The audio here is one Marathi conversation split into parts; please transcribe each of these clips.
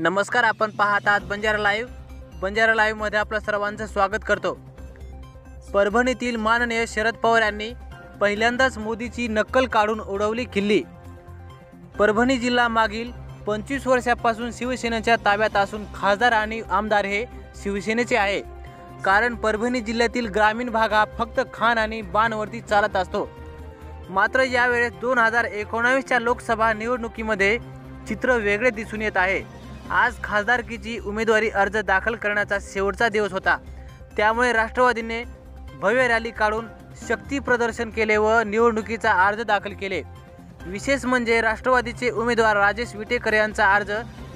नमस्कार आपण पाहत आहात बंजारा लाईव्ह. बंजारा लाईव्हमध्ये आपलं सर्वांचं स्वागत करतो. परभणीतील माननीय शरद पवार यांनी पहिल्यांदाच मोदीची नक्कल काढून उडवली खिल्ली. परभणी जिल्हा मागील पंचवीस वर्षापासून शिवसेनेच्या ताब्यात असून खासदार आणि आमदार हे शिवसेनेचे आहे. कारण परभणी जिल्ह्यातील ग्रामीण भाग हा फक्त खान आणि बाणवरती चालत असतो. मात्र यावेळेस दोन हजार एकोणावीसच्या लोकसभा निवडणुकीमध्ये चित्र वेगळे दिसून येत आहे. आज खासदारकीची उमेदवारी अर्ज दाखल करण्याचा शेवटचा दिवस होता. त्यामुळे राष्ट्रवादीने भव्य रॅली काढून शक्ती प्रदर्शन केले व निवडणुकीचा अर्ज दाखल केले. विशेष म्हणजे राष्ट्रवादीचे उमेदवार राजेश विटेकर यांचा अर्ज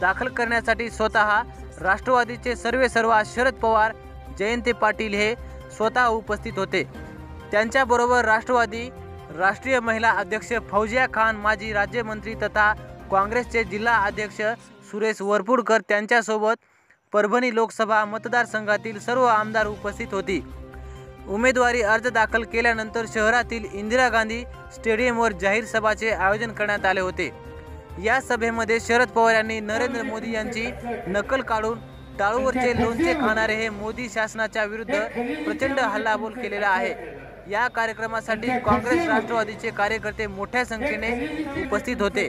दाखल करण्यासाठी स्वतः राष्ट्रवादीचे सर्वे सर्वा शरद पवार जयंती पाटील हे स्वतः उपस्थित होते. त्यांच्याबरोबर राष्ट्रवादी राष्ट्रीय महिला अध्यक्ष फौजिया खान माजी राज्यमंत्री तथा काँग्रेसचे जिल्हा अध्यक्ष सुरेश वरपुडकर त्यांच्यासोबत परभणी लोकसभा मतदारसंघातील सर्व आमदार उपस्थित होती. उमेदवारी अर्ज दाखल केल्यानंतर शहरातील इंदिरा गांधी स्टेडियमवर जाहीर सभाचे आयोजन करण्यात आले होते. या सभेमध्ये शरद पवार यांनी नरेंद्र मोदी यांची नकल काढून टाळूवरचे लोणचे खाणारे हे मोदी शासनाच्या विरुद्ध प्रचंड हल्लाबोल केलेला आहे. या कार्यक्रमासाठी काँग्रेस राष्ट्रवादीचे कार्यकर्ते मोठ्या संख्येने उपस्थित होते.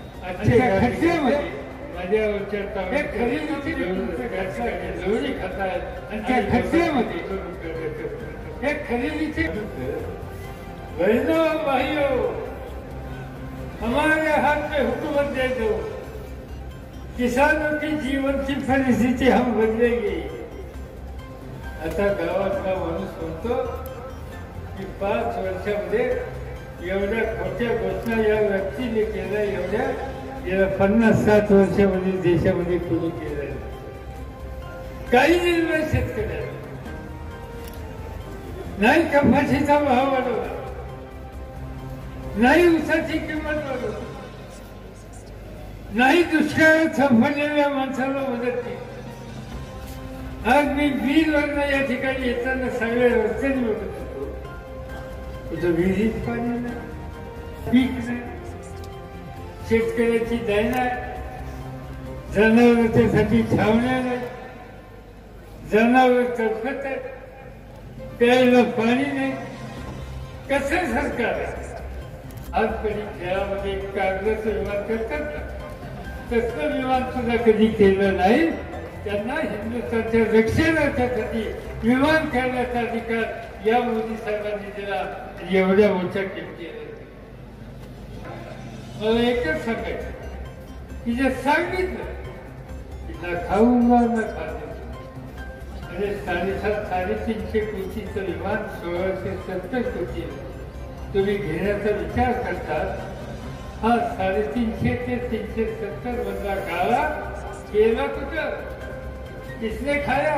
म्हणजे? खरेदीचे. लोणी खातायत आणि त्या खड्ड्यामध्ये त्या खरेदीचे बहनों भाइयों हमारे हाथ में हुकूमत दे दो। किसानों की जीवन की परिस्थिती हम बदलेंगे। आता गावातला माणूस म्हणतो की पाच वर्षामध्ये एवढ्या खोट्या घोषणा या व्यक्तीने केल्या एवढ्या गेल्या पन्नास सात वर्षामध्ये देशामध्ये कोणी केल्या. काही निर्णय शेतकऱ्या नाही. कपाशीचा भाव वाढवला. नाही ऊसाची किंमत वाढवली. नाही दुष्काळात संपलेल्या माणसाला मदत केली. आज मी बीडवरनं या ठिकाणी येताना सगळ्या रस्त्याने बघतो होतो विहिरीत पाणी नाही पीक नाही शेतकऱ्याची दैना जनावर त्यासाठी छावण्या नाही जनावर तडफत आहे प्यायला पाणी नाही. कसं सरकार आज कधी खेळामध्ये कागदाचं विमान करतात ना? विमान सुद्धा कधी केलं नाही. त्यांना हिंदुस्थानच्या रक्षणासाठी विमान करण्याचा अधिकार या मोदी साहेबांनी दिला. एवढ्या मोठ्या किमती मला एकच सांगायचं की जे सांगितलं की ना खाऊंगा ना खाते अरे साडेसात साडेतीनशे कोटीचं विमान सोळाशे सत्तर कोटी तुम्ही घेण्याचा विचार करतात हा साडेतीनशे ते तीनशे सत्तर मधला काळा केला कुठं? किसने खाया?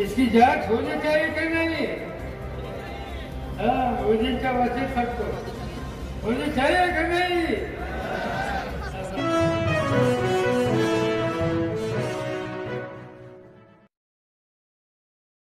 इसकी जांच होनी चाहिए कि नहीं? हाँ मोदींच्या वाचेत सबको होनी चाहिए कि नहीं?